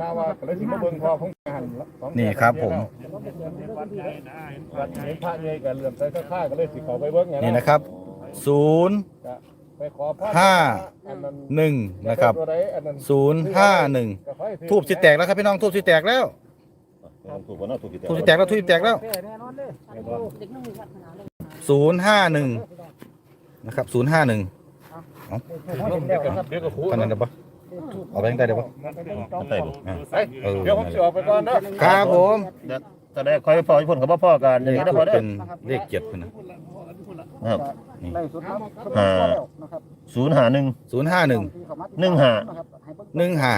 ข่าวว่าก็เลยสิมาเบิ่งพอของหันของนี่ครับผม วัดเห็นพระใหญ่ก็เลื่อมใส่ค่าก็เลยสิเข้าไปเบิ่งนี่นะครับ ศูนย์ก็ไปขอพรห้า อันนั้นหนึ่งนะครับตัวใดอันนั้นศูนย์ห้าหนึ่ง ก็ขอให้ถือทูบสิแตกแล้วครับพี่น้องทูบสิแตกแล้วถูกกว่าน่าถูกกี่ทูบสิแตกแล้วทูบสิแตกแล้วแน่นอนเลยเด็กน้องมีวัฒนาเลยศูนย์ห้าหนึ่งนะครับศูนย์ห้าหนึ่งร่มเดี๋ยวก็เดี๋ยวก็ขู่ตอนนั้นเดี๋ยวปะ เอาไปยังไงเดี๋ยวปะใช่บ่ไปเดี๋ยวผมสิออกไปก่อนเนาะครับผมจะได้คอยพอญี่ปุ่นกับพ่อกันอย่างนี่นี้ได้ทูพอบได้เป็นเลขเจ็ดคนนะครับไล่สุดครับอ่านะครับศูนย์หาหนึ่งศูนย์ห้าหนึ่งหนึ่งห้าหนึ่งห้า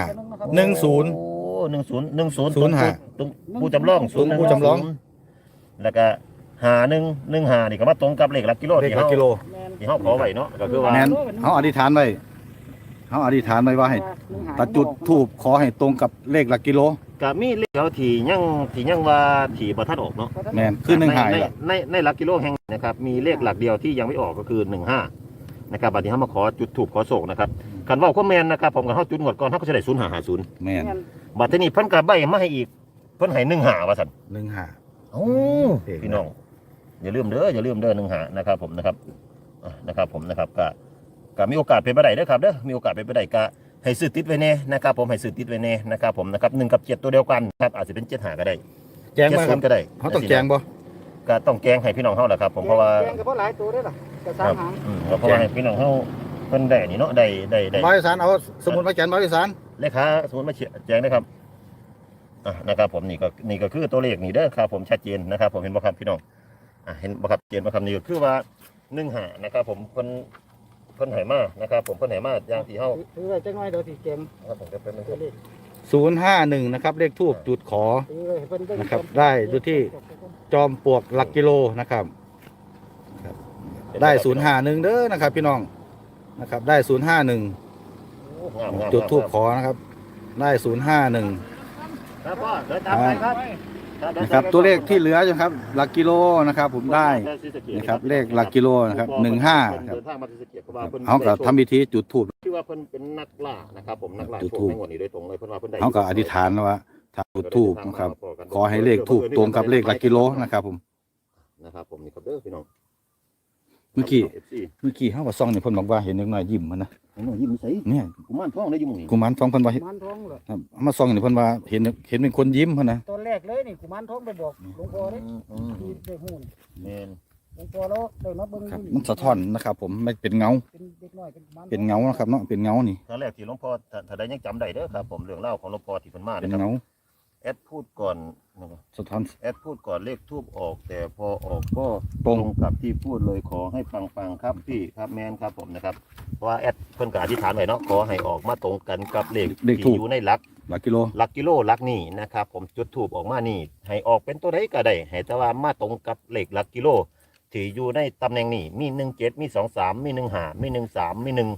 หนึ่งศูนย์โอ้หนึ่งศูนย์หนึ่งศูนย์ศูนย์ห้าตรงผู้จำลองศูนย์ผู้จำลอง แล้วก็หาหนึ่งหนึ่งหานี่ก็มาตรงกับเลขหลักกิโลเลขที่หลักเขากิโลที่เขาขอไว้เนาะก็คือว่าแมนเขาอธิษฐานไว้ เขาอธิษฐานไว้ว่าให้ตัดจุดทูบขอให้ตรงกับเลขหลักกิโลก็มีเลขเขาที่ยังที่ยังว่าที่บ่ทันออกเนาะแมนคือหนึ่งหายในแหละในในหลักกิโลแห่งนี้นะครับมีเลขหลักเดียวที่ยังไม่ออกก็คือหนึ่งห้านะครับบัดนี้เขามาขอจุดถูกขอโศกนะครับคันเว่าข้อแมนนะครับผมกับเขาจุดหมดก่อนเขาก็จะได้ศูนย์หาหาศูนย์แมนบัดทีนี้เพิ่นกับใบมาให้อีกเพิ่นให้หนึ่งหาว่าสันหนึ่งหาโอ้พี่น้องอย่าลืมเด้ออย่าลืมเด้อหนึ่งหานะครับผมนะครับอะนะครับผมนะครับก็ ก็มีโอกาสเป็นไปได้เด้อครับเด้อมีโอกาสเป็นไปได้ก็ให้ซื้อติดไว้แน่นะครับผมให้ซื้อติดไว้แน่นะครับผมนะครับหนึ่งกับเจ็ดตัวเดียวกันครับอาจจะเป็นเจ็ดหาก็ได้แจ้งเจ็ดมาคศูรับนย์ก็ได้เขาต้องแจ้งบ่ก็ต้องแกงให้พี่น้องเฮาแหละครับผมเพราะว่าแกงกับเพราะหลายตัวด้วยล่ะกระคซ้ารับหางอืมเพราะว่าให้พี่น้องเฮาเพิ่นได้นี่เนาะได้ได้ได้บริสารเอาสมุดมาแจนบริสารเลขาสมมุติมาเขียนแจ้งนะครับอะนะครับผมนี่ก็นี่ก็คือตัวเลขนี่เด้อครับผมชัดเจนนะครับ ผมเห็นบ่ครับพี่น้องอะเห็นบ่ครับเจนบ่ครับนี่ก็คือว่าหนึ่งหานะครับ ผมเพิ่น เพิ่นให้มานะครับ ผมเพิ่นให้มาอย่างที่เฮาถือไว้จังน้อยเดี๋ยวสิเกมครับผมจะเป็นมันตัวเลขศูนย์ห้าหนึ่งนะครับ เลขทูบจุดขอถือไว้ให้เพิ่นเงนะครับ ได้อยู่ที่จอมปลวกหลักกิโลนะครับ ได้ศูนย์ห้าหนึ่งเด้อนะครับ พี่น้องนะครับ ได้ศูนย์ห้าหนึ่งงามงามจุดทูบขอนะครับ ได้ศูนย์ห้าหนึ่งครับพ่อเดินตามไปครับ นะครับตัวเลขที่เหลืออยู่ครับหลักกิโลนะครับผมได้นะครับเลขหลักกิโลนะครับหนึ่งห้าครับเดินทางมาที่สะเกียเพราะว่าเพิ่นเขาก็ทำพิธีจุดทูบชื่อว่าเพิ่นเป็นนักล่านะครับผมนักล่าจุดโชธูคปในงวดนี้โดยตรงเลยเพิ่นว่าเพิ่นได้เขาก็อธิษฐานว่าถ้าจุดทูบนะครับขอให้เลขทูบตรงกับเลขหลักกิโลนะครับผมนะครับผมนี่ครับเด้อพี่น้องเมื่อกี้เอฟซีเมื่อกี้เขาว่าซองนี่เพิ่นบอกว่าเห็นเด็กน้อยยิ้มมันนะผมว่ายิ้มใส่เนี่ยกุมารทองได้อยู่หมู่นี่กุมารทองเพิ่นว่าเห็นกุมารทองเหรอครับเอามาซองนี่เพิ่นว่าเห็นเห็นเป็นคนยิ้มเพิ่นนะตอนแรกเลยนี่กุมารทองไปบอกหลวงพ่อเด้อืมอืมที่ได้ฮู้นี่แม่นหลวงพ่อแล้วได้มาเบิ่งครับอยู่มันสะท้อนนะครับ ผมไม่เป็นเงา เป็นเด็กน้อยเป็นกุมารทองเป็นเงานะครับเนาะเป็นเงานี่ครั้งแรกที่หลวงพ่อถ้าถ้าได้ยังจำได้เด้อครับ ผมเรื่องเล่าวของหลวงพ่อที่เพิ่นมาเป็นนะครับ เงาแอดพูดก่อนนะครับสะท้อน แอดพูดก่อนเลขทูบออก แต่พอออกก็ตรงกับที่พูดเลยขอให้ฟังฟังๆครับพี่ครับแมนครับผมนะครับเพราะว่าแอดเพิ่นก็อธิษฐานไว้เนาะขอให้ออกมาตรงกันกับเลขที่อยู่ในหลัก หลักกิโล หลักกิโลหลักนี่นะครับผมจุดถูกออกมานี่ ให้ออกเป็นตัวใดก็ได้ให้แต่ว่ามาตรงกับเลขหลักกิโลที่อยู่ในตำแหน่งนี้มีหนึ่งเจ็ดมีสองสามมีหนึ่งหามีหนึ่งสามมีหนึ่ง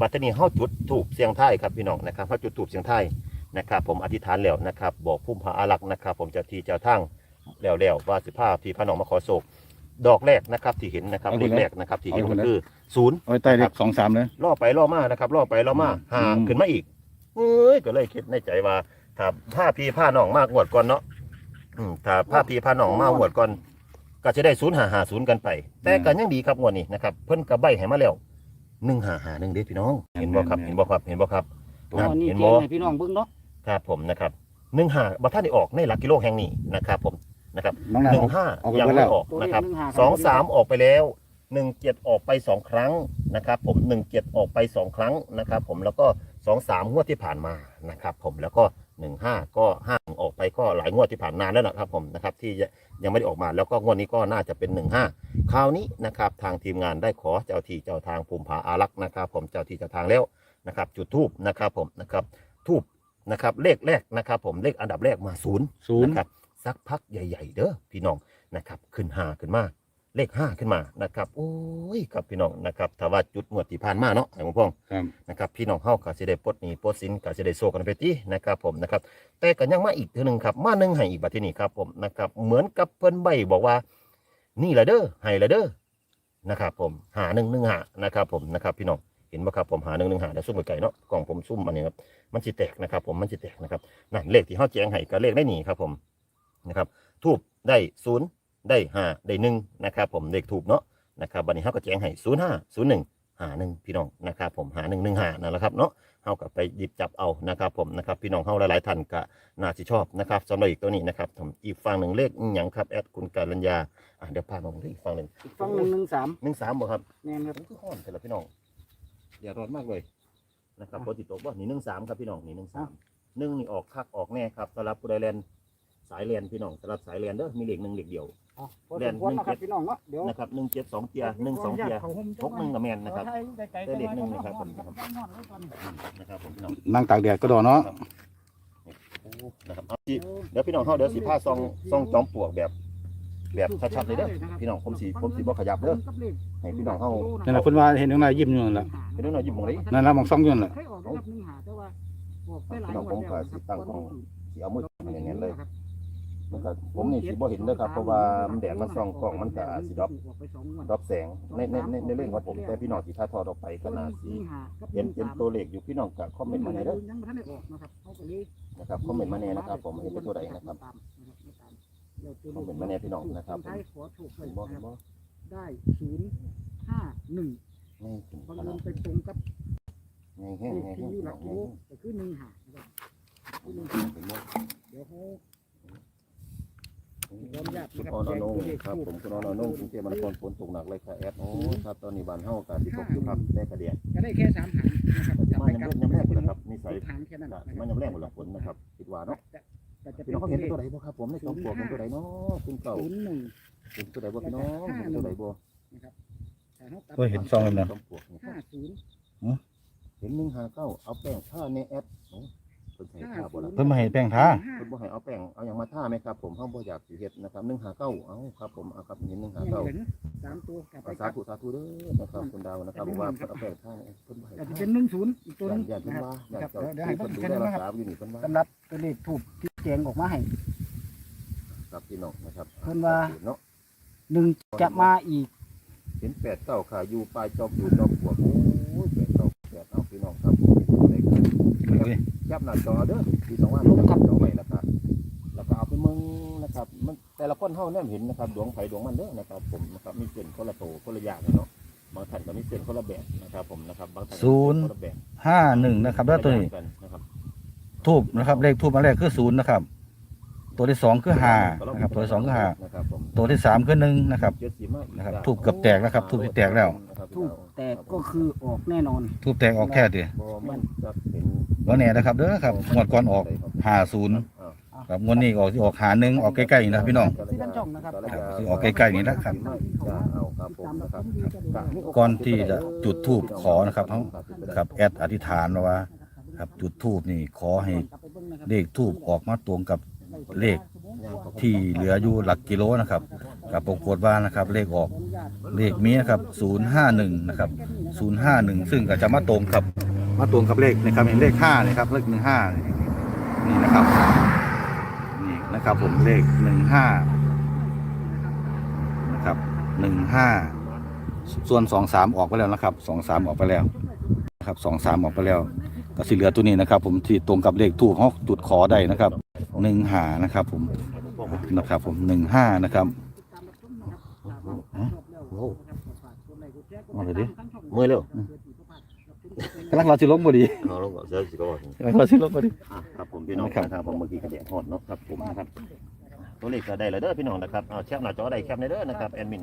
บัตรนี้เฮาจุดถูกเสียงไทายครับพี่น้องนะครับเฮาจุดถูกเสียงไทาย นะครับ ผมอธิษฐานแล้วนะครับ บอกพุ่มพระอารักษ์นะครับ ผมเจะที่เจ้าทั้งแล้วแล้วว่าสิภาพที่พระน้องมาขอโศกดอกแรกนะครับที่เห็นนะครับเลขแรกนะครับที่เห็นก็คือศูนย์ เอาไว้ใต้เลขสองสามเลย ล่อไปล่อมานะครับล่อไปล่อมาหาอืม ขึ้นมาอีกเอ้ยก็เลยคิดในใจว่าถ้าผ้าพี่ผ้าน้องมากงวดก่อนเนาะอืมถ้าผ้าพี่ผ้าน้องมากงวดก่อน ก็จะได้ศูนย์หาหาศูนย์กันไป แต่กันยังดีครับงวดนี้นะครับเพิ่นกระใบให้มาแล้วหนึ่งหาหาหนึ่งเด้อพี่น้อง เห็นบ่ครับเห็นบ่ครับเห็นบ่ครับ ตัวนี้เห็นแกบ่งให้พี่น้องเบิ่งเนาะ ครับผมนะครับหนึ่งหาบัตรท่านได้ออกในหลักกิโลแห่งนี้นะครับผมนะครับน้องนาหนึ่งห้าออกไปยังแล้ไม่วออกนะครับสองสามออกไปแล้วหนึ่งเจ็ดออกไปสองครั้งนะครับ ผมหนึ่งเจ็ดออกไปสองครั้งนะครับ ผมแล้วก็สองสามงวดที่ผ่านมานะครับ ผมแล้วก็หนึ่งห้าก็ห้าออกไปก็หลายงวดที่ผ่านนานแล้วนะครับ ผมนะครับที่ยังไม่ได้ออกมาแล้วก็งวดนี้ก็น่าจะเป็นหนึ่งห้าคราวนี้นะครับทางทีมงานได้ขอเจ้าที่เจ้าทางภูมิผาอารักษ์นะครับ ผมเจ้าที่เจ้าทางแล้วนะครับ จุดทูบนะครับผมนะครับทูบ นะครับเลขแรกนะครับ ผมเลขอันดับแรกมาศูนย์ศูนย์ นะครับสักพักใหญ่ ๆ เด้อพี่น้องนะครับ ขึ้นห้าขึ้นมา เลขห้าขึ้นมานะครับ โอ้ยครับพี่น้องนะครับถ้าว่าจุดงวดที่ผ่านมาเนาะไอ้หลวงพ่องครับ นะครับพี่น้องเฮาก็สิได้ปลดหนี้ปลดสินก็สิได้โซกันไปตินะครับผมนะครับแต่ก็ยังมาอีกเทื่อหนึงครับมาหนึงให้อีกบัดทีนี้ครับผมนะครับเหมือนกับเพิ่นใบบอกว่า นี่ละเด้อให้ละเด้อนะครับผมหาหนึ่งหนึ่งหานะครับผมนะครับพี่น้อง ห็นไหมครับผมหาหนึ่งหนึ่งหาแล้วซุ่มไก่เนาะกล่องผมซุ่มอันนี้ครับมันสิแตกนะครับ ผมมันสิแตกนะครับนั่นเลขที่เขาแจ้งให้ก็เลขได้หนีครับผมนะครับทูบได้ศูนย์ได้ห้าได้หนึ่งนะครับ ผมเลขทูบเนาะนะครับวันนี้เขาก็แจ้งให้ศูนย์ห้าศูนย์หนึ่งหาหนึ่งพี่น้องนะครับผมหาหนึ่งหนึ่งหานั่นแหละครับเนาะเขาก็ไปหยิบจับเอานะครับ ผมนะครับพี่น้องเขาหลายๆท่านก็น่าจะชอบนะครับสำหรับอีกตัวนี้นะครับผมอีกฝั่งหนึ่งเลขอหย่างครับแอดคุณการัญญาอะเดี๋ยวพามาดูอีกฝั่งหนึ่งอีกฝั่งหนึ่งหนึ่งสามหนึ่งสามบ่ครับแน่นครับผมคือห้อนแต่ละพี่น้อง อย่าร้อนมากเลยนะครับปกติตกว่านี่หนึ่งสามครับพี่น้องนี่หนึ่งสามหนึ่งนี่ออกคักออกแน่ครับสำหรับผู้ใดแลนสายแลนพี่น้องสำหรับสายแลนเด้อมีเหล็กหนึ่งเหล็กเดียวอ๋อพอสมควรนะครับพี่น้องเนาะเดี๋ยวนะครับหนึ่งเจ็ดสองเทียหนึ่งสองเทียหกหนึ่งกับแมนนะครับได้เลขหนึ่งนะครับผมนะครับผมพี่น้องนั่งตากแดดก็ดอเนาะโอ้นะครับเอาสิเดี๋ยวพี่น้องเข้าเดี๋ยวสีผ้าซองซองจอมปลวกแบบ แบบชัดๆเลยเด้อพี่น้องผมสีผมสีบ่ขยับเด้อ ให้พี่น้องเข้านั่นแหละเพิ่นว่าเห็นตรงไหนยิ้มอยู่นั่นแหละพี่น้องหน่อยหยิบมองนี้นั่นแหละมองซ่องอยู่นั่นแหละเคยออกนะครับหนึ่งหาแต่ว่าออกได้หลายพี่น้องผมก็สิตั้งกล้องสีเอามืออย่างนี้เลยครับมันก็ผมนี่สิบ่เห็นเด้อครับเพราะว่ามันแดดมันส่องกล้องมันก็สิดรอปออกไปสองงวดดรอปแสงในในในในเรื่องของผมแต่พี่น้องที่ถ้าทอดออกไปก็น่าสิเห็นเป็นตัวเลขอยู่พี่น้องก็คอมเมนต์มาในเด้อยังไม่ทันได้ออกนะครับเขาก็เลยนะครับคอมเมนต์มาแน่นะครับ ผมเห็นเป็นตัวใดนะครับคอมเมนต์มาแน่พี่น้องนะครับผมท้ายขอถูกเลเห็ยนบ่นะคเห็รับนบ่ ได้ศูนย์ห้าหนึ่งนี่ถึงบังขเอินาญดไปตรงกับนี่แห้งเลขแห้งที่แห้งอยู่หลักกิโลก็คือหนึ่งหานะครับคือหนึ่งหาเห็นบ่เดี๋ยวเขาคุณออนอนงครับ ผมคุณออนอนงกรุงเทพมหานครฝนตกหนักเลยค่ะแอดโอ้ครับตอนนี้บ้านเฮาก็สิตกอยู่ครับแม่กระเดียดจะได้แค่สามหางนะครับจับมาไปยังกับยังแรกเลยครับนี่ใส่หางแค่นั้นก็นะคมัรับนยังแรกหมดละฝนนะครับคิดว่าเนาะแต่จะเป็พี่นน้องเขาเห็นเป็นตัวใดบ่ครับผมในสองปลวกเป็นตัวใดเนาะคุณเก่าศูนย์หนึ่ง เป็นตัวใดบ่พี่น้องเป็นตัวใดบ่แต่เขาตัดเฮ้ยเห็น ซองแล้วนะสองปลวกนี่ห้าศูนย์เห็นหนึ่งหาเก้าเอาแป้งท่าในแอดโอ้เพิ่นให้ท่าบ่ล่ะเพิ่นมาให้แป้งทาเพิ่นบ่ให้เอาแป้งเอาหยังมาท่าไหมครับ ผมเฮาบ่อยากสิเฮ็ดนะครับหนึ่งหาเก้าเอาครับผมเอาครับเห็นหนึ่งหายังเก้าเหลือสามตัวกลับไปสากลับ ธุสาธุเด้อนะครับคุณดาวนะครับบอกว่าเพิ่นเอาแป้งท่าในแอดเพิ่นบ่ให้อาจจะท่า เป็นหนึ่งศูนย์อีกตัวหนึงอย่าเพิ่นนะครับว่าอย่าครับเจ้าเดี๋ยวให้ที่เพิ่เพิ่นนแค่ดูแลนั้นรันะกครับษาอยู่นี่เพิ่นว่าสำหรับตัวเลขถูกที่แจงออกมาให้ ครับพี่น้องนะครับเพิ่นว่า เนาะ หนึ่งจะมาอีก เห็นแปดเก้าขาอยู่ปลายจอมอยู่จอมปลวกโอ้ยแปดเก้าแปดเอาพี่น้องครับผมเป็นตัวเลขครับจับหน้าจอเด้อที่สองว่าลงจับจอไว้แล้วก็แล้วก็เอาไปเมืองนะครับ มันแต่ละคนเฮาเนี่ยเห็นนะครับดวงไผดวงมันเด้อนะครับ ผมนะครับมีเส้นคนละโตคนละอย่างเนาะบางท่านก็มีเส้นคนละแบบนะครับผมนะครับบางท่านก็มีเส้คนละแบบห้าหนึ่งนะครับแล้วตัวนี้กันนะครับทูบนะครับเลขทูบอันแรกคือศูนย์นะครับ ตัวที่สองคือห้านะครับตัวที่สองคือห้านะครับผมตัวที่สามคือหนึ่งนะครับเจ็ดสิบมาอีกนะครับทูบเกือบแตกแล้วครับทูบที่แตกแล้วถูกแต่ก็คือออกแน่นอนทูบแตกออกแค่ดิบ่มันจะเห็นว่าแน่นะครับเด้อครับงวดก่อนออกห้าศูนย์อ้าวครับงวดนี้ออกที่ออกหาหนึ่งออกใกล้ๆนี่นะครับพี่น้องที่ด้านช่องนะครับครับที่ออกใกล้ๆนี่นะครับจะเอาครับผมนะครับก่อนที่จะจุดธูปขอนะครับเขาครับแอดอธิษฐานว่า ครับจุดทูบนี่ขอให้เลขทูบออกมาตรงกับ เลขที่เหลืออยู่หลักกิโลนะครับกับปรากฏว่านะครับเลขออกเลขมีนะครับ051นะครับ051 ซึ่งก็จะมาตรงกับมาตรงกับเลขนะครับเห็นเลข5นะครับเลข15นี่นะครับนี่นะครับผมเลข15นะครับ15 ส่วน 23 ออกไปแล้วนะครับ 23 ออกไปแล้วนะครับ23 ออกไปแล้วก็สิเหลือตัวนี้นะครับ ผมที่ตรงกับเลขทูบเขาจุดขอได้นะครับ หนึ่งหานะครับผมนะครับผมหนึ่งห้านะครับเอาเลยดิเมื่อยเร็วกำลังเราสิลงพอดีเอาลงก่อนเดี๋ยวสิก็บอกกำลังเราสิลงพอดีอะครับผมพี่น้องครับนะครับผมเมื่อกี้กระเดียดฮอดเนาะครับผมนะครับตัวเลขก็ได้แล้วเด้อพี่น้องนะครับเอาแคปหน้าจอได้แคปในเด้อนะครับแอดมิน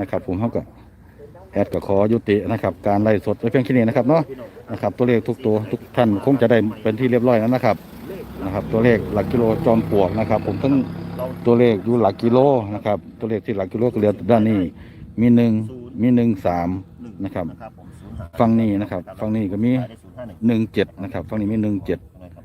นะครับผมเขาก็แอดก็ขอยุตินะครับ การไล่สดไว้เพียงแค่นี้นะครับเนาะ นะครับ ตัวเลขทุกตัวทุกท่านคงจะได้เป็นที่เรียบร้อยแล้วนะครับนะครับ ตัวเลขหลักกิโลจอมปลวกนะครับ ผมทั้งตัวเลขอยู่หลักกิโลนะครับ ตัวเลขที่หลักกิโลก็เหลือด้านนี้มีหนึ่งมีหนึ่งสามนะครับผมศูนย์ห้าฝั่งนี้นะครับฝั่งนี้ก็มีได้ศูนย์ห้าหนึ่งหนึ่งเจ็ดนะครับฝั่งนี้มีหนึ่งเจ็ดนะครับ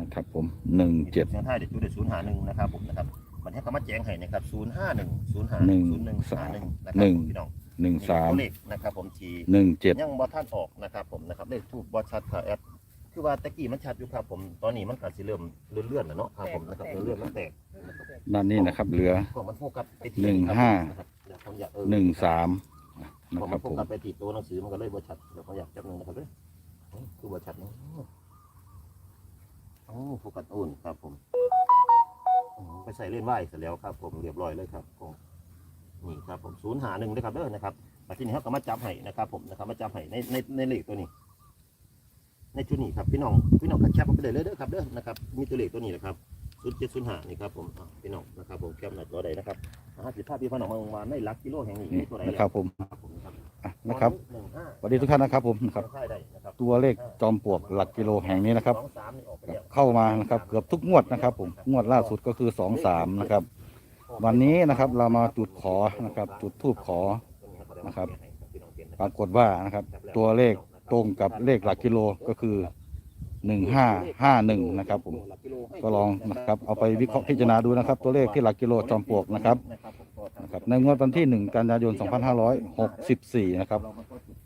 นะครับผมหนึ่งเจ็ดเสียงไทยเด็ดจุดเด็ดศูนย์ห้าหนึ่งนะครับผมนะครับมันให้คำว่าแจ้งให้นะครับศูนย์ห้าหนึ่งศูนย์ห้าหนึ่งศูนย์หนึ่งห้าหนึ่งนะครับพี่น้อง หนึ่งสามตัวเลขนะครับผมทีหนึ่งเจ็ดยังบอท่านออกนะครับผมนะครับเลขทูบบอชัดค่ะแอดคือว่าตะกี้มันชัดอยู่ครับผมตอนนี้มันก็สิเริ่มเลื่อนๆแล้วเนาะครับผมนะครับเลื่อนๆแล้วแตกด้านนี้นะครับ เหลือก็มันโฟกัสไปที่หนึ่งห้านะครับเดี๋ยวผมอยากเออหนึ่งสามนะผมครัมาบโฟผมกัสไปที่ตัวหนังสือมันก็เลยบ่ชัดเดี๋ยวผมอยากจับหนึ่งนะครับเด้อเฮ้ยคือบ่ชัดเนาะโอ้โฟกัสอุ่นครับผมอืมไปใส่เล่นไหวเสร็จแล้วครับ ผมเรียบร้อยเลยครับผม นี่ครับผมศูนย์หาหนึ่งนะครับเด้อนะครับมาที่นี่เขาก็มาจับให้นะครับ ผมนะครับมาจับให้ในในในเลขตัวนี้ ในชุดนี้ครับพี่น้องพี่น้องก็แคปมาไปเลยเด้อครับเด้อนะครับมีตัวเลขตัวนี้นะครับศูนย์เจ็ดศูนย์ห้านี่ครับผมอะพี่น้องนะครับผมแคปหน้าจอใดนะครับห้าสิบห้าพี่พี่น้องมาวานในหลักกิโลแห่งนี้นี่มีตัวใดนะครับผมครับผมนะครับอะนะครับหนึ่งห้าสวัสดีทุกท่านนะครับผมนะครับใช่ได้นะครับ ตัวเลขจอมปลวกหลักกิโลแห่งนี้นะครับสองสามนี่ออกไปแล้วเข้ามานะครับเกือบทุกงวดนะครับ ผมงวดล่าสุดก็คือสองสามนะครับ วันนี้นะครับเรามาจุดขอนะครับ จุดทูบขอนะครับ ปรากฏว่านะครับ ตัวเลขตรงกับเลขหลักกิโลก็คือหนึ่งห้าห้าหนึ่งนะครับ ผมก็ลองนะครับ เอาไปวิเคราะห์พิจารณาดูนะครับ ตัวเลขที่หลักกิโลจอมปลวกนะครับนะครับในงวดวันที่หนึ่งกันยายน 2564 นะครับ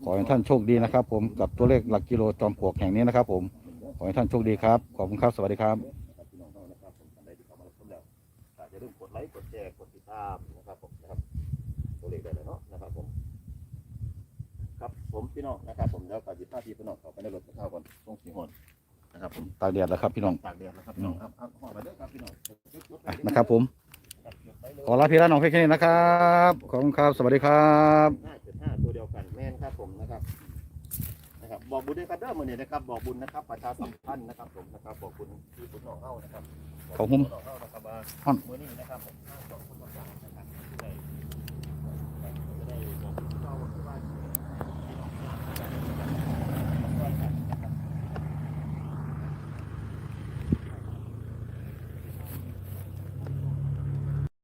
ขอให้ท่านโชคดีนะครับ ผมกับตัวเลขหลักกิโลจอมปลวกแห่งนี้นะครับ ผมขอให้ท่านโชคดีครับ ขอบคุณครับ สวัสดีครับ อย่าลืมกดไลค์กดแชร์กดติดตามนะครับผมนะครับ ตัวเลขได้เลยเนาะนะครับผม ครับผมพี่น้องนะครับ ผมแล้วก็จิตภาพพี่พี่น้องเขาไปในรถเข้าก่อนตรงสีหอนนะครับผมตากแดดแล้วครับพี่น้องตากแดดนะครับพี่น้องครับเอาห่อไปเด้อครับพี่น้องอะนะครับผม ขอลาพี่ลาน้องเพียงแค่นี้นะครับขอบคุณครับสวัสดีครับห้าจุดห้าตัวเดียวกันแม่นครับผมนะครับ นะครับ บอกบุญด้วยครับเด้อมื้อนี้นะครับ บอกบุญนะครับประชาสัมพันธ์นะครับ ผมนะครับ บอกบุญที่คุณน้องเฮานะครับขอบคุณ น้องเฮานะครับว่าท่านมื้อนี้นะครับผมสองคน